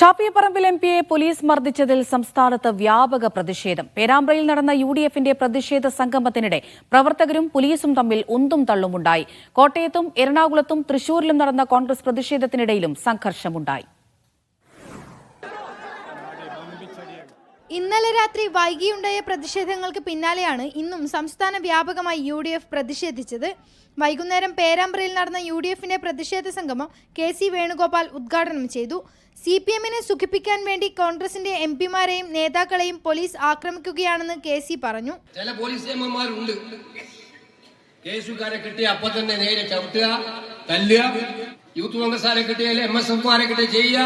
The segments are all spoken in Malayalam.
ചാപ്പിയപ്പറമ്പിൽ എം പിയെ പോലീസ് മർദ്ദിച്ചതിൽ സംസ്ഥാനത്ത് വ്യാപക പ്രതിഷേധം. പേരാമ്പ്രയിൽ നടന്ന യു ഡി എഫിന്റെ പ്രതിഷേധ സംഗമത്തിനിടെ പ്രവർത്തകരും പോലീസും തമ്മിൽ ഉന്തും തള്ളുമുണ്ടായി. കോട്ടയത്തും എറണാകുളത്തും തൃശൂരിലും നടന്ന കോൺഗ്രസ് പ്രതിഷേധത്തിനിടയിലും സംഘർഷമുണ്ടായി. ഇന്നലെ രാത്രി വൈകിയുണ്ടായ പ്രതിഷേധങ്ങൾക്ക് പിന്നാലെയാണ് ഇന്നും സംസ്ഥാന വ്യാപകമായി യു ഡി എഫ് പ്രതിഷേധിച്ചത്. വൈകുന്നേരം പേരാമ്പ്രയിൽ നടന്ന യു ഡി എഫിന്റെ പ്രതിഷേധ സംഗമം കെ സി വേണുഗോപാൽ ഉദ്ഘാടനം ചെയ്തു. സി പി എമ്മിനെ സുഖിപ്പിക്കാൻ വേണ്ടി കോൺഗ്രസിന്റെ എം പിമാരെയും നേതാക്കളെയും പോലീസ് ആക്രമിക്കുകയാണെന്ന് കെ സി പറഞ്ഞു. ചില പോലീസ് നിയമന്മാരുണ്ട് കേസുകാരെ കിട്ടിയ അപ്പൊ തന്നെ നേരെ ചവിട്ടുക തല്ലുക. യൂത്ത് കോൺഗ്രസ്സുകാരെ കിട്ടിയാൽ എം എസ് എഫുമാരെ കിട്ടിയ ചെയ്യുക.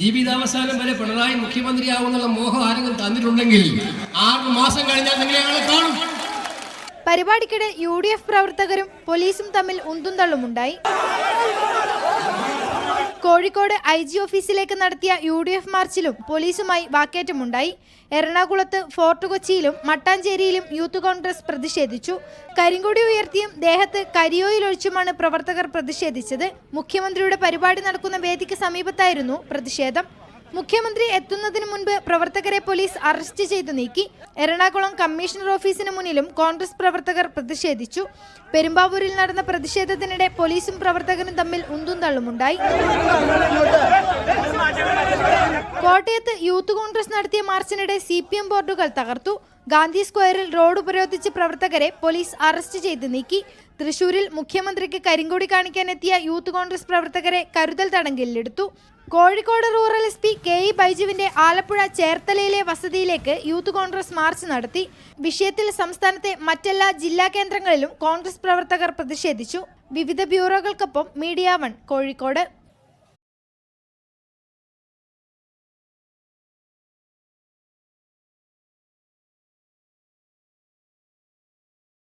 ജീവിതാവസാനം വരെ പിണറായി മുഖ്യമന്ത്രിയാവുന്നുള്ള മോഹം ആരെങ്കിലും തന്നിട്ടുണ്ടെങ്കിൽ ആറ് മാസം കഴിഞ്ഞാൽ നിങ്ങൾ കാണും. പരിപാടിക്കിടെ യു ഡി എഫ് പ്രവർത്തകരും പോലീസും തമ്മിൽ ഉന്തും തള്ളുമുണ്ടായി. കോഴിക്കോട് ഐ ജി ഓഫീസിലേക്ക് നടത്തിയ യു ഡി എഫ് മാർച്ചിലും പോലീസുമായി വാക്കേറ്റമുണ്ടായി. എറണാകുളത്ത് ഫോർട്ട് കൊച്ചിയിലും മട്ടാഞ്ചേരിയിലും യൂത്ത് കോൺഗ്രസ് പ്രതിഷേധിച്ചു. കരിങ്കൊടി ഉയർത്തിയും ദേഹത്ത് കരിയോയിലൊഴിച്ചുമാണ് പ്രവർത്തകർ പ്രതിഷേധിച്ചത്. മുഖ്യമന്ത്രിയുടെ പരിപാടി നടക്കുന്ന വേദിക്ക് സമീപത്തായിരുന്നു പ്രതിഷേധം. മുഖ്യമന്ത്രി എത്തുന്നതിന് മുൻപ് പ്രവർത്തകരെ പോലീസ് അറസ്റ്റ് ചെയ്തു നീക്കി. എറണാകുളം കമ്മീഷണർ ഓഫീസിന് മുന്നിലും കോൺഗ്രസ് പ്രവർത്തകർ പ്രതിഷേധിച്ചു. പെരുമ്പാവൂരിൽ നടന്ന പ്രതിഷേധത്തിനിടെ പോലീസും പ്രവർത്തകരും തമ്മിൽ ഉന്തും തള്ളുമുണ്ടായി. കോട്ടയത്ത് യൂത്ത് കോൺഗ്രസ് നടത്തിയ മാർച്ചിനിടെ സി പി എം ബോർഡുകൾ തകർത്തു. ഗാന്ധി സ്ക്വയറിൽ റോഡ് ഉപരോധിച്ച് പ്രവർത്തകരെ പോലീസ് അറസ്റ്റ് ചെയ്ത് നീക്കി. തൃശൂരിൽ മുഖ്യമന്ത്രിക്ക് കരിങ്കൊടി കാണിക്കാനെത്തിയ യൂത്ത് കോൺഗ്രസ് പ്രവർത്തകരെ കരുതൽ തടങ്കലിലെടുത്തു. Kozhikode rural S P K E ബൈജുവിന്റെ Alappuzha ചേർത്തലയിലെ വസതിയിലേക്ക് യൂത്ത് കോൺഗ്രസ് മാർച്ച് നടത്തി. വിഷയത്തിൽ സംസ്ഥാനത്തെ മറ്റെല്ലാ ജില്ലാ കേന്ദ്രങ്ങളിലും കോൺഗ്രസ് പ്രവർത്തകർ പ്രതിഷേധിച്ചു. വിവിധ ബ്യൂറോകൾക്കൊപ്പം മീഡിയ വൺ കോഴിക്കോട്.